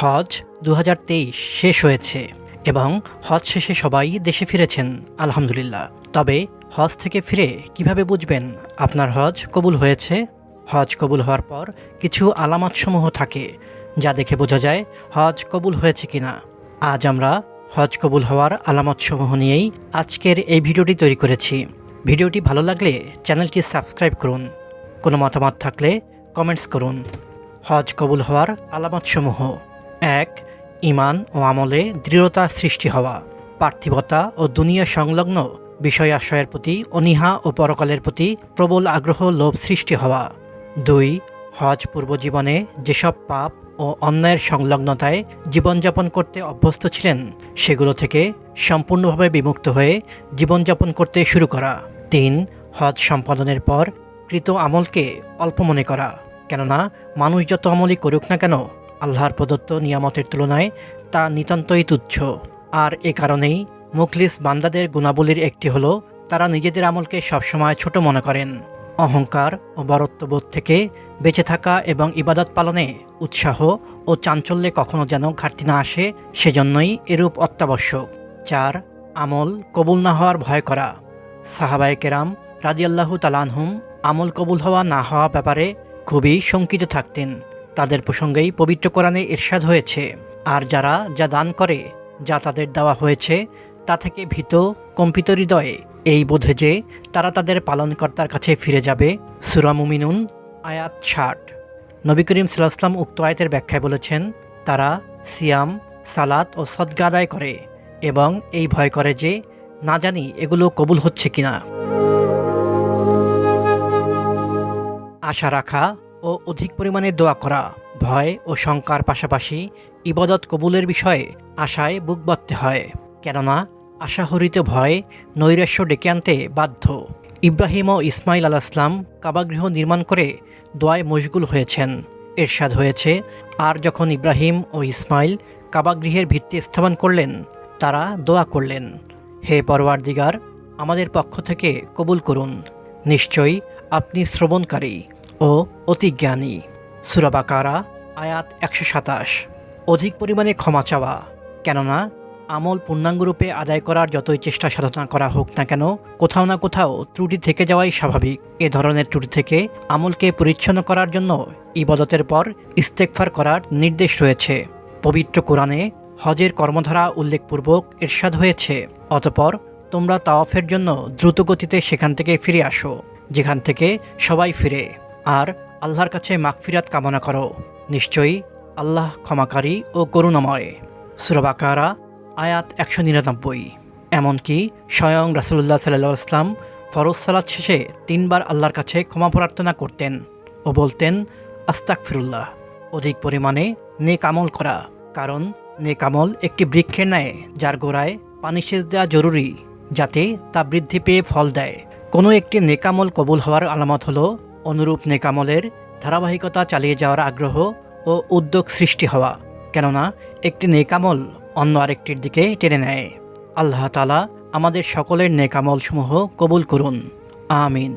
হজ দু হাজার তেইশ শেষ হয়েছে এবং হজ শেষে সবাই দেশে ফিরেছেন, আলহামদুলিল্লাহ। তবে হজ থেকে ফিরে কীভাবে বুঝবেন আপনার হজ কবুল হয়েছে? হজ কবুল হওয়ার পর কিছু আলামতসমূহ থাকে যা দেখে বোঝা যায় হজ কবুল হয়েছে কিনা। আজ আমরা হজ কবুল হওয়ার আলামতসমূহ নিয়েই আজকের এই ভিডিওটি তৈরি করেছি। ভিডিওটি ভালো লাগলে চ্যানেলটি সাবস্ক্রাইব করুন। কোনো মতামত থাকলে কমেন্টস করুন। হজ কবুল হওয়ার আলামতসমূহ এক, ইমান ও আমলে দৃঢ়তা সৃষ্টি হওয়া, পার্থিবতা ও দুনিয়া সংলগ্ন বিষয় আশয়ের প্রতি অনীহা ও পরকালের প্রতি প্রবল আগ্রহ লোভ সৃষ্টি হওয়া, দুই, হজ পূর্ব জীবনে যেসব পাপ ও অন্যায়ের সংলগ্নতায় জীবনযাপন করতে অভ্যস্ত ছিলেন, সেগুলো থেকে সম্পূর্ণভাবে বিমুক্ত হয়ে জীবনযাপন করতে শুরু করা, তিন, হজ সম্পাদনের পর কৃত আমলকে অল্প মনে করা, কেননা মানুষ যত আমলই করুক না কেন আল্লাহর প্রদত্ত নিয়ামতের তুলনায় তা নিতান্তই তুচ্ছ। আর এ কারণেই মুখলিস বান্দাদের গুণাবলীর একটি হলো, তারা নিজেদের আমলকে সবসময় ছোট মনে করেন। অহংকার ও বরত্ববোধ থেকে বেঁচে থাকা এবং ইবাদত পালনে উৎসাহ ও চাঞ্চল্যে কখনো যেন ঘাটতি না আসে, সেজন্যই এরূপ অত্যাবশ্যক। চার, আমল কবুল না হওয়ার ভয় করা। সাহাবায়ে কেরাম রাজিয়াল্লাহু তালানহুম আমল কবুল হওয়া না হওয়া ব্যাপারে খুবই শঙ্কিত থাকতেন। তাদের প্রসঙ্গেই পবিত্র কোরআনে ইরশাদ হয়েছে। আর যারা যা দান করে, যা তাদের দেওয়া হয়েছে, তা থেকে ভীত, কম্পিত হৃদয়ে। এই বোধে যে তারা তাদের পালনকর্তার কাছে ফিরে যাবে সুরামুমিনুন আয়াত ষাট। নবী করিম সাল্লাহাম উক্ত আয়াতের ব্যাখ্যায় বলেছেন, তারা সিয়াম, সালাত ও সদ্গা আদায় করে এবং এই ভয় করে যে না জানি এগুলো কবুল হচ্ছে কিনা। আশা রাখা ও অধিক পরিমাণে দোয়া করা। ভয় ও শঙ্কার পাশাপাশি ইবাদত কবুলের বিষয়ে আশায় বুক বাঁধতে হয়। কেননা, আশাহরিত ভয় নৈরাশ্য ডেকে আনতে বাধ্য। ইব্রাহিম ও ইসমাইল আলাহিসাম কাবাগৃহ নির্মাণ করে দোয়ায় মশগুল হয়েছেন। এরশাদ হয়েছে, আর যখন ইব্রাহিম ও ইসমাইল কাবাগৃহের ভিত্তি স্থাপন করলেন, তারা দোয়া করলেন, হে পরওয়ার দিগার আমাদের পক্ষ থেকে কবুল করুন। নিশ্চয়ই আপনি শ্রবণকারী। ও অতিজ্ঞানী সুরাবাকারা আয়াত একশো সাতাশ। অধিক পরিমাণে ক্ষমা চাওয়া। কেননা, আমল পূর্ণাঙ্গরূপে আদায় করার যতই চেষ্টা সাধনা করা হোক না কেন, কোথাও না কোথাও ত্রুটি থেকে যাওয়াই স্বাভাবিক। এ ধরনের ত্রুটি থেকে আমলকে পরিচ্ছন্ন করার জন্য ইবাদতের পর ইস্তেকফার করার নির্দেশ রয়েছে। পবিত্র কোরআনে হজের কর্মধারা উল্লেখপূর্বক এরশাদ হয়েছে। অতপর তোমরা তাওয়াফের জন্য দ্রুত গতিতে সেখান থেকে ফিরে আসো, যেখান থেকে সবাই ফিরে। আর আল্লাহর কাছে মাগফিরাত কামনা করো। নিশ্চয়ই আল্লাহ ক্ষমাকারী ও করুণাময়। সুরবাকারা আয়াত একশো নিরানব্বই। এমনকি স্বয়ং রাসুল্লাহ সাল্লাহ আসলাম ফরজ সালাত শেষে তিনবার আল্লাহর কাছে ক্ষমা প্রার্থনা করতেন ও বলতেন আস্তাক ফিরুল্লাহ অধিক পরিমাণে নেক আমল করা, কারণ নেক আমল একটি বৃক্ষের ন্যায় যার গোড়ায় পানি সেচ দেওয়া জরুরি, যাতে তা বৃদ্ধি পেয়ে ফল দেয়। কোনো একটি নেকামল কবুল হওয়ার আলামত হলো অনুরূপ নেকামলের ধারাবাহিকতা চালিয়ে যাওয়ার আগ্রহ ও উদ্যোগ সৃষ্টি হওয়া, কেননা একটি নেকামল অন্য আরেকটির দিকে টেনে নেয়। আল্লাহ তালা আমাদের সকলের নেকামলসমূহ কবুল করুন। আমিন।